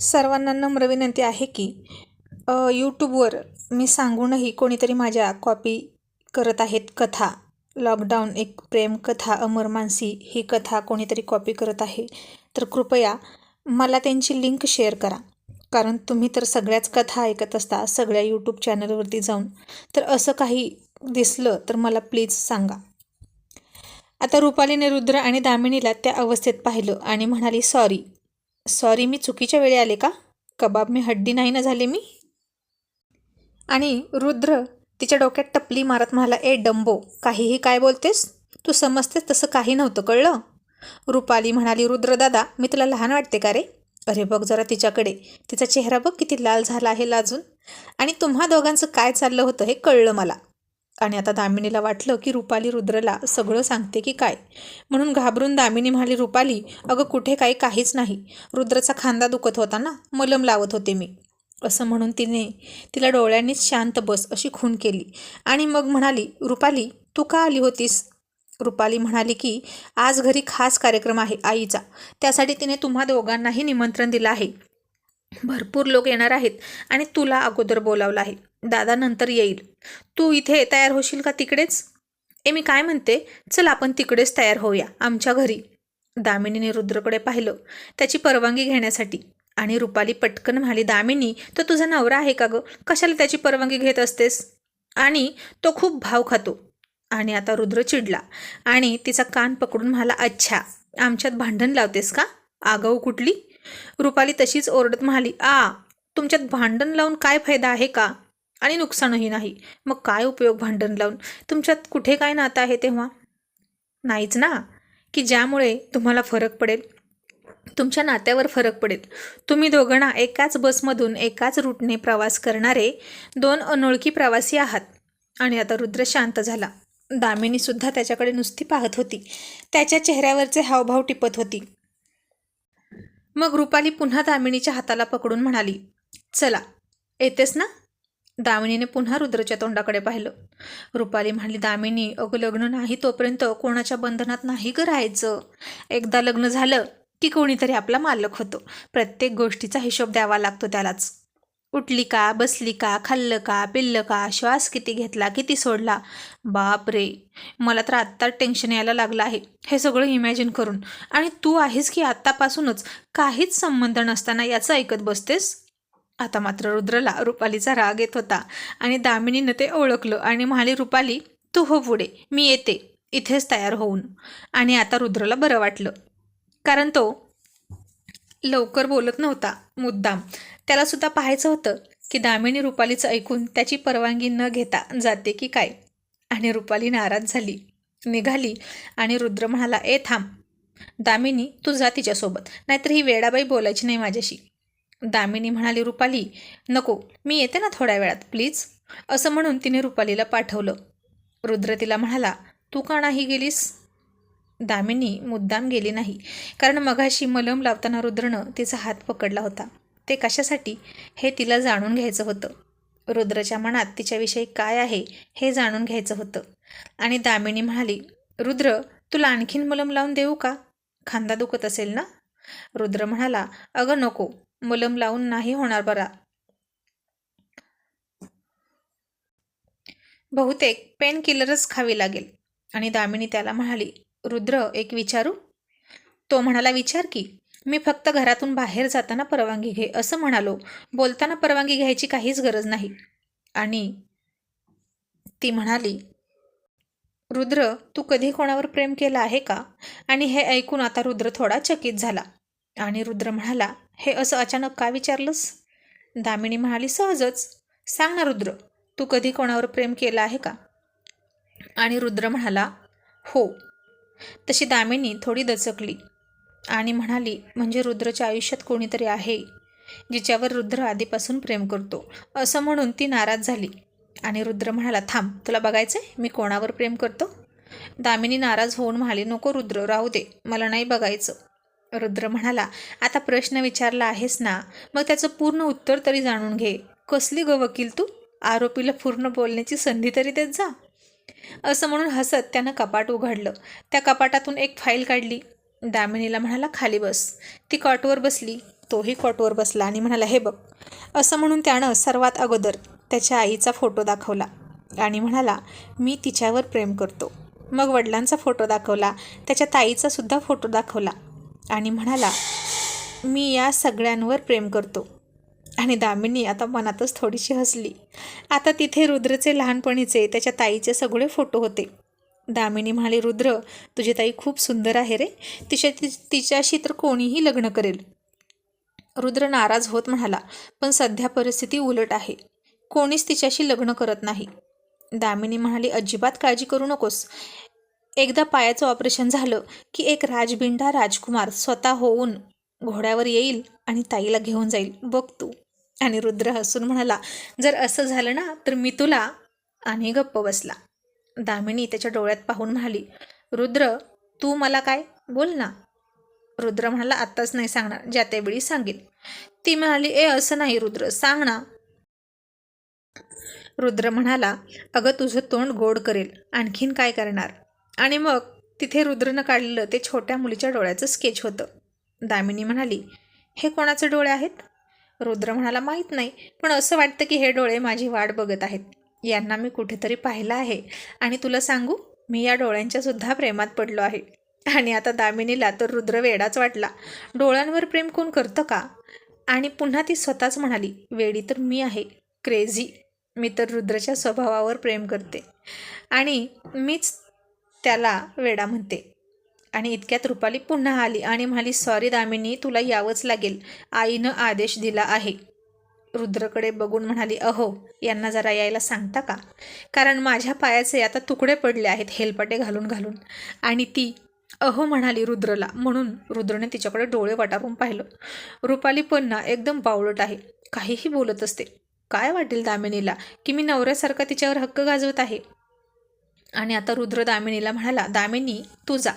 सर्वांना नम्र विनंती आहे की यूट्यूबवर मी सांगूनही कोणीतरी माझ्या कॉपी करत आहेत कथा. लॉकडाऊन एक प्रेम कथा अमर मानसी ही कथा कोणीतरी कॉपी करत आहे. तर कृपया मला त्यांची लिंक शेअर करा. कारण तुम्ही तर सगळ्याच कथा ऐकत असता सगळ्या यूट्यूब चॅनलवरती जाऊन. तर असं काही दिसलं तर मला प्लीज सांगा. आता रुपालीने रुद्र आणि दामिनीला त्या अवस्थेत पाहिलं आणि म्हणाली सॉरी सॉरी मी चुकीच्या वेळी आले का? कबाब मी हड्डी नाही ना झाले मी? आणि रुद्र तिच्या डोक्यात टपली मारत म्हणाला ए डंबो काहीही काय बोलतेस? तू समजतेस तसं काही नव्हतं कळलं? रुपाली म्हणाली रुद्रदादा मी तुला लहान वाटते का रे? अरे बघ जरा तिच्याकडे. तिचा चेहरा बघ किती लाल झाला आहे लाजून. आणि तुम्हा दोघांचं काय चाललं होतं हे कळलं मला. आणि आता दामिनीला वाटलं की रुपाली रुद्रला सगळं सांगते की काय. म्हणून घाबरून दामिनी म्हणाली रुपाली अगं कुठे काही काहीच नाही. रुद्रचा खांदा दुखत होता ना मलम लावत होते मी. असं म्हणून तिने तिला डोळ्यांनीच शांत बस अशी खून केली. आणि मग म्हणाली रुपाली तू का आली होतीस? रुपाली म्हणाली की आज घरी खास कार्यक्रम आहे आईचा. त्यासाठी तिने तुम्हा दोघांनाही निमंत्रण दिलं आहे. भरपूर लोक येणार आहेत आणि तुला अगोदर बोलावलं आहे. दादा नंतर येईल. तू इथे तयार होशील का तिकडेच? ए मी काय म्हणते? चल आपण तिकडेच तयार होऊया आमच्या घरी. दामिनीने रुद्रकडे पाहिलं त्याची परवानगी घेण्यासाठी. आणि रुपाली पटकन म्हणाली दामिनी तो तुझा नवरा आहे का गं? कशाला त्याची परवानगी घेत असतेस? आणि तो खूप भाव खातो. आणि आता रुद्र चिडला. आणि तिचा कान पकडून म्हणाला अच्छा आमच्यात भांडण लावतेस का? आगाऊ कुठली? रुपाली तशीच ओरडत म्हणाली आ तुमच्यात भांडण लावून काय फायदा आहे का? आणि नुकसानही नाही. मग काय उपयोग भांडण लावून? तुमच्यात कुठे काय नातं आहे तेव्हा? नाहीच ना. की ज्यामुळे तुम्हाला फरक पडेल. तुमच्या नात्यावर फरक पडेल. तुम्ही दोघंना एकाच बसमधून एकाच रूटने प्रवास करणारे दोन अनोळखी प्रवासी आहात. आणि आता रुद्र शांत झाला. दामिनीसुद्धा त्याच्याकडे नुसती पाहत होती. त्याच्या चेहऱ्यावरचे हावभाव टिपत होती. मग रुपाली पुन्हा दामिनीच्या हाताला पकडून म्हणाली चला येतेस ना? दामिनीने पुन्हा रुद्रच्या तोंडाकडे पाहिलं. रुपाली म्हणाली दामिनी अगं लग्न नाही तोपर्यंत कोणाच्या बंधनात नाही ग राहायचं. एकदा लग्न झालं की कोणीतरी आपला मालक होतो. प्रत्येक गोष्टीचा हिशोब द्यावा लागतो त्यालाच. उठली का बसली का खाल्लं का पिल्लं का श्वास किती घेतला किती सोडला? बाप रे मला तर आत्ता टेन्शन यायला लागलं आहे. हे सगळं इमॅजिन करून. आणि तू आहेस की आत्तापासूनच काहीच संबंध नसताना याचं ऐकत बसतेस? आता मात्र रुद्रला रुपालीचा राग येत होता आणि दामिनीनं ते ओळखलं आणि म्हणाली रुपाली तू हो पुढे मी येते. इथेच तयार होऊन. आणि आता रुद्रला बरं वाटलं. कारण तो लवकर बोलत नव्हता मुद्दाम. त्याला सुद्धा पाहायचं होतं की दामिनी रुपालीचं ऐकून त्याची परवानगी न घेता जाते की काय. आणि रुपाली नाराज झाली निघाली आणि रुद्र म्हणाला ए थांब. दामिनी तू जा तिच्यासोबत नाहीतर ही वेडाबाई बोलायची नाही माझ्याशी. दामिनी म्हणाली रुपाली नको मी येते ना थोड्या वेळात प्लीज. असं म्हणून तिने रुपालीला पाठवलं. रुद्र तिला म्हणाला तू का नाही गेलीस? दामिनी मुद्दाम गेली नाही. कारण मघाशी मलम लावताना रुद्रनं तिचा हात पकडला होता. ते कशासाठी? हे तिला जाणून घ्यायचं होतं. रुद्रच्या मनात तिच्याविषयी काय आहे हे जाणून घ्यायचं होतं. आणि दामिनी म्हणाली रुद्र तुला आणखीन मलम लावून देऊ का? खांदा दुखत असेल ना? रुद्र म्हणाला अगं नको मलम लावून नाही होणार बरा. बहुतेक पेन किलरच खावी लागेल. आणि दामिनी त्याला म्हणाली रुद्र एक विचारू? तो म्हणाला विचार की. मी फक्त घरातून बाहेर जाताना परवानगी घे. असं म्हणालो. बोलताना परवानगी घ्यायची काहीच गरज नाही. आणि ती म्हणाली रुद्र तू कधी कोणावर प्रेम केलं आहे का? आणि हे ऐकून आता रुद्र थोडा चकित झाला. आणि रुद्र म्हणाला हे असं अचानक का विचारलंस? दामिनी म्हणाली सहजच. सांग ना रुद्र तू कधी कोणावर प्रेम केलं आहे का? आणि रुद्र म्हणाला हो. तशी दामिनी थोडी दचकली आणि म्हणाली म्हणजे रुद्रच्या आयुष्यात कोणीतरी आहे जिच्यावर रुद्र आधीपासून प्रेम करतो असं म्हणून ती नाराज झाली आणि रुद्र म्हणाला थांब तुला बघायचं आहे मी कोणावर प्रेम करतो दामिनी नाराज होऊन म्हणाली नको रुद्र राहू दे मला नाही बघायचं रुद्र म्हणाला आता प्रश्न विचारला आहेस ना? मग त्याचं पूर्ण उत्तर तरी जाणून घे. कसली ग वकील तू? आरोपीला पूर्ण बोलण्याची संधी तरी देत जा. असं म्हणून हसत त्यानं कपाट उघडलं. त्या कपाटातून एक फाईल काढली. दामिनीला म्हणाला खाली बस. ती कॉटवर बसली. तोही कॉटवर बसला आणि म्हणाला हे बघ. असं म्हणून त्यानं सर्वात अगोदर त्याच्या आईचा फोटो दाखवला आणि म्हणाला मी तिच्यावर प्रेम करतो. मग वडिलांचा फोटो दाखवला. त्याच्या ताईचासुद्धा फोटो दाखवला आणि म्हणाला मी या सगळ्यांवर प्रेम करतो. आणि दामिनी आता मनातच थोडीशी हसली. आता तिथे रुद्रचे लहानपणीचे त्याच्या ताईचे सगळे फोटो होते. दामिनी म्हणाली रुद्र तुझी ताई खूप सुंदर आहे रे. तिच्या ति तिच्याशी तर कोणीही लग्न करेल. रुद्र नाराज होत म्हणाला पण सध्या परिस्थिती उलट आहे. कोणीच तिच्याशी लग्न करत नाही. दामिनी म्हणाली अजिबात काळजी करू नकोस. एकदा पायाचं ऑपरेशन झालं की एक राजबिंडा राजकुमार स्वतः होऊन घोड्यावर येईल आणि ताईला घेऊन जाईल. बघ तू. आणि रुद्र हसून म्हणाला जर असं झालं ना तर मी तुला आणि गप्प बसला. दामिनी त्याच्या डोळ्यात पाहून म्हणाली रुद्र तू मला काय? बोल ना. रुद्र म्हणाला आत्ताच नाही सांगणार ज्या त्यावेळी सांगेन. ती म्हणाली ए असं नाही रुद्र सांग ना. रुद्र म्हणाला अगं तुझं तोंड गोड करेल आणखीन काय करणार? आणि मग तिथे रुद्रनं काढलेलं ते छोट्या मुलीच्या डोळ्याचं स्केच होतं. दामिनी म्हणाली हे कोणाचे डोळे आहेत? रुद्र म्हणाला माहीत नाही पण असं वाटतं की हे डोळे माझी वाट बघत आहेत. यांना मी कुठेतरी पाहिलं आहे. आणि तुला सांगू मी या डोळ्यांच्या सुद्धा प्रेमात पडलो आहे. आणि आता दामिनीला तर रुद्र वेडाच वाटला. डोळ्यांवर प्रेम कोण करतं का? आणि पुन्हा ती स्वतःच म्हणाली वेडी तर मी आहे क्रेझी. मी तर रुद्रच्या स्वभावावर प्रेम करते. आणि मीच त्याला वेडा म्हणते. आणि इतक्यात रुपाली पुन्हा आली आणि म्हणाली सॉरी दामिनी तुला यावंच लागेल. आईनं आदेश दिला आहे. रुद्रकडे बघून म्हणाली अहो यांना जरा यायला सांगता का? कारण माझ्या पायाचे आता तुकडे पडले आहेत हेलपाटे घालून घालून. आणि ती अहो म्हणाली रुद्रला. म्हणून रुद्रने तिच्याकडे डोळे वटारून पाहिलं. रुपाली पुन्हा एकदम बावळट आहे. काहीही बोलत असते. काय वाटेल दामिनीला? की मी नवऱ्यासारखा तिच्यावर हक्क गाजवत आहे? आणि आता रुद्र दामिनीला म्हणाला दामिनी तू जा.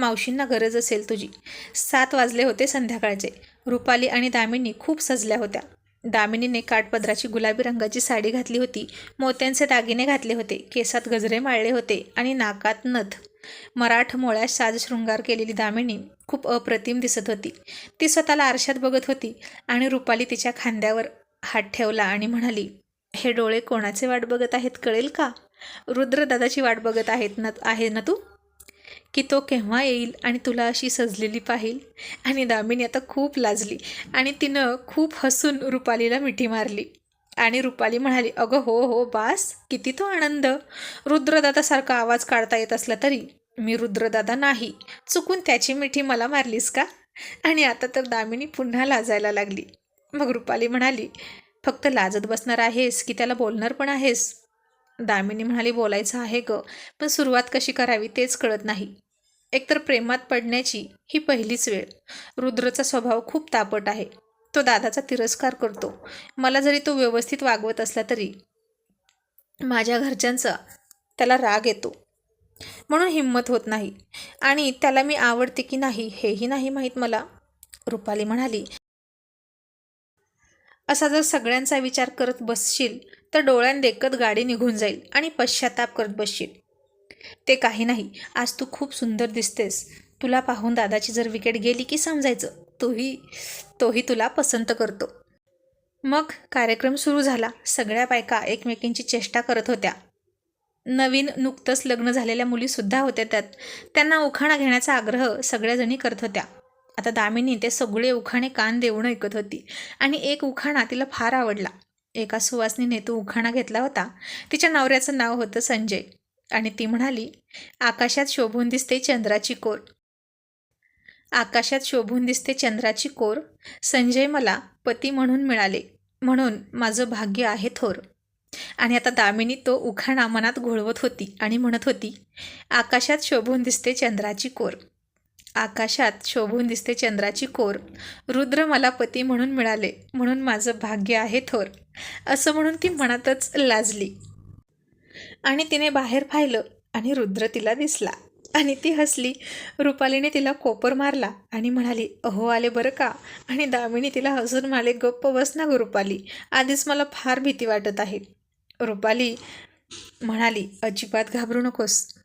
मावशींना गरज असेल तुझी. सात वाजले होते संध्याकाळचे. रुपाली आणि दामिनी खूप सजल्या होत्या. दामिनीने काठपदराची गुलाबी रंगाची साडी घातली होती. मोत्यांचे दागिने घातले होते. केसात गजरे माळले होते आणि नाकात नथ. मराठमोळ्यात साजशृंगार केलेली दामिनी खूप अप्रतिम दिसत होती. ती स्वतःला आरशात बघत होती आणि रुपाली तिच्या खांद्यावर हात ठेवला आणि म्हणाली हे डोळे कोणाचे वाट बघत आहेत कळेल का? रुद्रदादाची वाट बघत आहेत ना आहे ना तू? की तो केव्हा येईल आणि तुला अशी सजलेली पाहिल? आणि दामिनी आता खूप लाजली आणि तिनं खूप हसून रुपालीला मिठी मारली. आणि रुपाली म्हणाली अगं हो हो बास किती तो आनंद. रुद्रदादासारखा आवाज काढता येत असला तरी मी रुद्रदादा नाही. चुकून त्याची मिठी मला मारलीस का? आणि आता तर दामिनी पुन्हा लाजायला लागली. मग रुपाली म्हणाली फक्त लाजत बसणार आहेस की त्याला बोलणार पण आहेस? दामिनी म्हणाली बोलायचं आहे ग पण सुरुवात कशी करावी तेच कळत नाही. एकतर प्रेमात पडण्याची ही पहिलीच वेळ. रुद्रचा स्वभाव खूप तापट आहे. तो दादाचा तिरस्कार करतो. मला जरी तो व्यवस्थित वागवत असला तरी माझ्या घरच्यांचा त्याला राग येतो. म्हणून हिंमत होत नाही. आणि त्याला मी आवडते की नाही हेही नाही माहीत मला. रुपाली म्हणाली असा जर सगळ्यांचा विचार करत बसशील तर डोळ्यांदेखत गाडी निघून जाईल आणि पश्चाताप करत बसशील. ते काही नाही. आज तू खूप सुंदर दिसतेस. तुला पाहून दादाची जर विकेट गेली की समजायचं तोही तोही तुला पसंत करतो. मग कार्यक्रम सुरू झाला. सगळ्या बायका एकमेकींची चेष्टा करत होत्या. नवीन नुकतंच लग्न झालेल्या मुलीसुद्धा होत्या त्यात. त्यांना उखाणा घेण्याचा आग्रह सगळ्याजणी करत होत्या. आता दामिनी ते सगळे उखाणे कान देऊन ऐकत होती. आणि एक उखाणा तिला फार आवडला. एका सुवासनीने तो उखाणा घेतला होता. तिच्या नवऱ्याचं नाव होतं संजय. आणि ती म्हणाली आकाशात शोभून दिसते चंद्राची कोर. आकाशात शोभून दिसते चंद्राची कोर? संजय मला पती म्हणून मिळाले. म्हणून माझं भाग्य आहे थोर. आणि आता दामिनी तो उखाणा मनात घोळवत होती आणि म्हणत होती आकाशात शोभून दिसते चंद्राची कोर. आकाशात शोभून दिसते चंद्राची कोर. रुद्र मला पती म्हणून मिळाले म्हणून माझं भाग्य आहे थोर. असं म्हणून ती मनातच लाजली. आणि तिने बाहेर पाहिलं आणि रुद्र तिला दिसला. आणि ती हसली. रुपालीने तिला कोपर मारला आणि म्हणाली अहो आले बरं का? आणि दामिनी तिला हसून माले गप्प बस ना रुपाली. आधीच मला फार भीती वाटत आहे. रुपाली म्हणाली अजिबात घाबरू नकोस.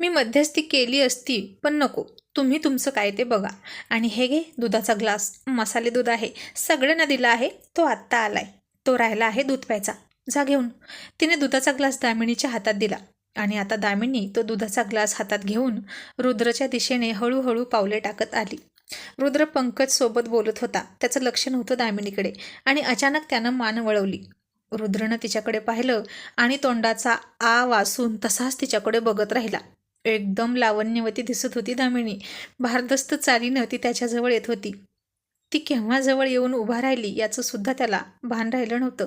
मी मध्यस्थी केली असती पण नको. तुम्ही तुमचं काय ते बघा. आणि हे घे दुधाचा ग्लास. मसाले दूध आहे. सगळ्यांना दिला आहे. तो आत्ता आलाय. तो राहिला आहे दूध प्यायचा. जा घेऊन. तिने दुधाचा ग्लास दामिनीच्या हातात दिला. आणि आता दामिनी तो दुधाचा ग्लास हातात घेऊन रुद्रच्या दिशेने हळूहळू पावले टाकत आली. रुद्र पंकज सोबत बोलत होता. त्याचं लक्ष नव्हतं दामिनीकडे. आणि अचानक त्यानं मान वळवली. रुद्रनं तिच्याकडे पाहिलं आणि तोंडाचा आ वासून तसाच तिच्याकडे बघत राहिला. एकदम लावण्यवती दिसत होती दामिनी. भारदस्त चालीनं ती त्याच्याजवळ येत होती. ती केव्हा जवळ येऊन उभा राहिली याचं सुद्धा त्याला भान राहिलं नव्हतं.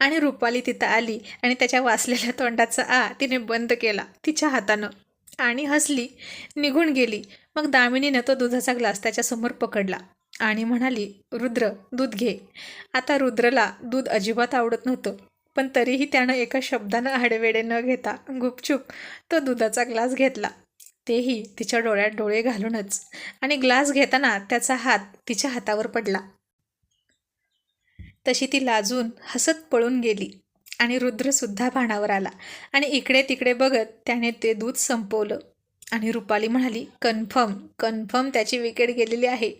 आणि रुपाली तिथं आली आणि त्याच्या वाचलेल्या तोंडाचा आ तिने बंद केला तिच्या हातानं. आणि हसली निघून गेली. मग दामिनीनं तो दुधाचा ग्लास त्याच्यासमोर पकडला आणि म्हणाली रुद्र दूध घे. आता रुद्रला दूध अजिबात आवडत नव्हतं. पण तरीही त्यानं एका शब्दानं आडवेडे न घेता गुपचूप तो दुधाचा ग्लास घेतला. तेही तिच्या डोळ्यात डोळे घालूनच आणि ग्लास घेताना त्याचा हात तिच्या हातावर पडला. तशी ती लाजून हसत पळून गेली आणि रुद्रसुद्धा भाणावर आला आणि इकडे तिकडे बघत त्याने ते दूध संपवलं. आणि रुपाली म्हणाली कन्फर्म कन्फर्म त्याची विकेट गेलेली आहे.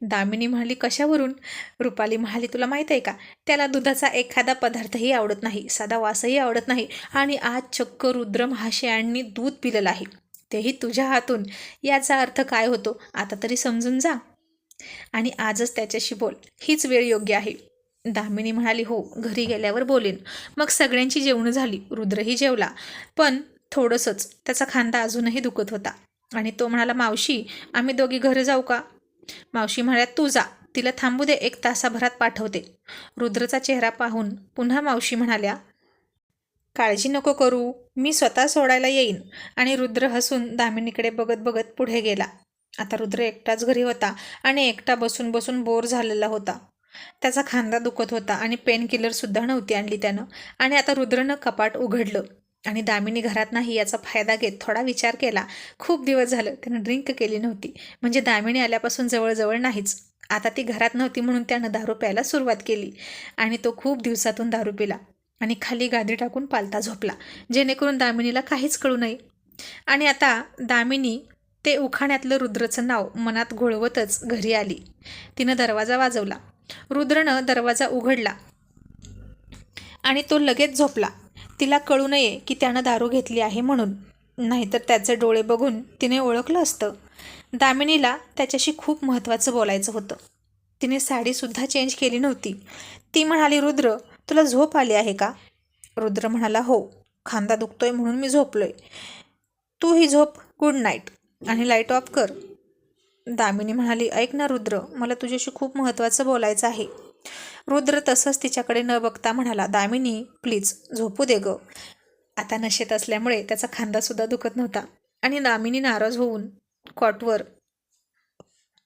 दामिनी म्हणाली कशावरून? रुपाली म्हणाली तुला माहीत आहे का? त्याला दुधाचा एखादा पदार्थही आवडत नाही साधा वासही आवडत नाही आणि आज चक्क रुद्र महाशयांनी दूध पिलेलं आहे. तेही तुझ्या हातून. याचा अर्थ काय होतो? आता तरी समजून जा. आणि आजच त्याच्याशी बोल. हीच वेळ योग्य आहे. दामिनी म्हणाली हो. घरी गेल्यावर बोलेन. मग सगळ्यांची जेवणं झाली. रुद्रही जेवला. पण थोडंसंच. त्याचा खांदा अजूनही दुखत होता. आणि तो म्हणाला मावशी आम्ही दोघी घरी जाऊ का? मावशी म्हणाल्या तू जा. तिला थांबू दे. एक तासाभरात पाठवते. रुद्रचा चेहरा पाहून पुन्हा मावशी म्हणाल्या काळजी नको करू. मी स्वतः सोडायला येईन. आणि रुद्र हसून दामिनीकडे बघत बघत पुढे गेला. आता रुद्र एकटाच घरी होता आणि एकटा बसून बसून बोर झालेला होता. त्याचा खांदा दुखत होता आणि पेन किलरसुद्धा नव्हती आणली त्यानं. आणि आता रुद्रनं कपाट उघडलं. आणि दामिनी घरात नाही याचा फायदा घेत थोडा विचार केला. खूप दिवस झालं त्यानं ड्रिंक केली नव्हती. म्हणजे दामिनी आल्यापासून जवळजवळ नाहीच. आता ती घरात नव्हती म्हणून त्यानं दारू प्यायला सुरुवात केली. आणि तो खूप दिवसातून दारू पिला. आणि खाली गादी टाकून पालता झोपला. जेणेकरून दामिनीला काहीच कळू नये. आणि आता दामिनी ते उखाण्यातलं रुद्रचं नाव मनात घोळवतच घरी आली. तिनं दरवाजा वाजवला. रुद्रनं दरवाजा उघडला. आणि तो लगेच झोपला. तिला कळू नये की त्यानं दारू घेतली आहे म्हणून. नाहीतर त्याचे डोळे बघून तिने ओळखलं असतं. दामिनीला त्याच्याशी खूप महत्त्वाचं बोलायचं होतं. तिने साडीसुद्धा चेंज केली नव्हती. ती म्हणाली रुद्र तुला झोप आली आहे का? रुद्र म्हणाला हो. खांदा दुखतोय म्हणून मी झोपलोय. तू ही झोप. Good night. आणि लाइट ऑफ कर. दामिनी म्हणाली ऐक ना रुद्र मला तुझ्याशी खूप महत्त्वाचं बोलायचं आहे. रुद्र तसंच तिच्याकडे न बघता म्हणाला दामिनी प्लीज झोपू दे ग. आता नशेत असल्यामुळे त्याचा खांदासुद्धा दुखत नव्हता आणि दामिनी नाराज होऊन कॉटवर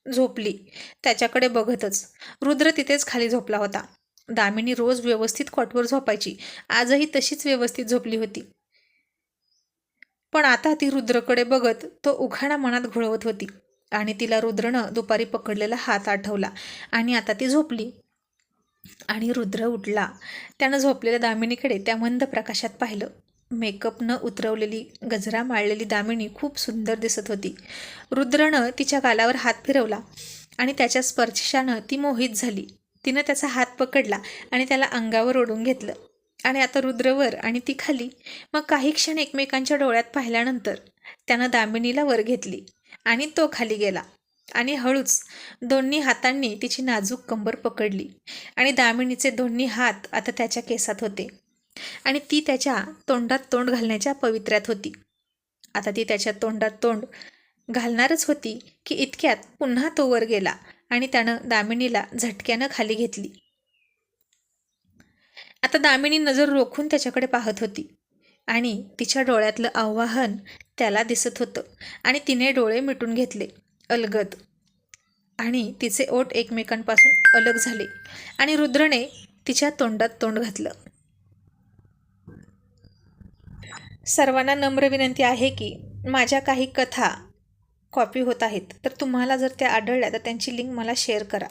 झोपली. त्याच्याकडे बघतच रुद्र तिथेच खाली झोपला होता. दामिनी रोज व्यवस्थित कॉटवर झोपायची. आजही तशीच व्यवस्थित झोपली होती. पण आता ती रुद्रकडे बघत तो उखाणा मनात घोळवत होती आणि तिला रुद्रनं दुपारी पकडलेला हात आठवला आणि आता ती झोपली. आणि रुद्र उठला. त्यानं झोपलेल्या दामिनीकडे त्या मंद प्रकाशात पाहिलं. मेकअप न उतरवलेली गजरा माळलेली दामिनी खूप सुंदर दिसत होती. रुद्रनं तिच्या गालावर हात फिरवला आणि त्याच्या स्पर्शानं ती मोहित झाली. तिनं त्याचा हात पकडला आणि त्याला अंगावर ओढून घेतलं. आणि आता रुद्रवर आणि ती खाली. मग काही क्षण एकमेकांच्या डोळ्यात पाहिल्यानंतर त्यानं दामिनीला वर घेतली आणि तो खाली गेला. आणि हळूच दोन्ही हातांनी तिची नाजूक कंबर पकडली आणि दामिनीचे दोन्ही हात आता त्याच्या केसात होते. आणि ती त्याच्या तोंडात तोंड घालण्याच्या पवित्र्यात होती. आता ती त्याच्या तोंडात तोंड घालणारच होती की इतक्यात पुन्हा तो वर गेला आणि त्यानं दामिनीला झटक्यानं खाली घेतली. आता दामिनी नजर रोखून त्याच्याकडे पाहत होती आणि तिच्या डोळ्यातलं आव्हान त्याला दिसत होतं आणि तिने डोळे मिटून घेतले. अलगद. आणि तिचे ओठ एकमेकांपासून अलग झाले आणि रुद्रने तिच्या तोंडात तोंड घातलं. सर्वांना नम्र विनंती आहे की माझ्या काही कथा कॉपी होत आहेत तर तुम्हाला जर त्या आढळल्या तर त्यांची लिंक मला शेअर करा.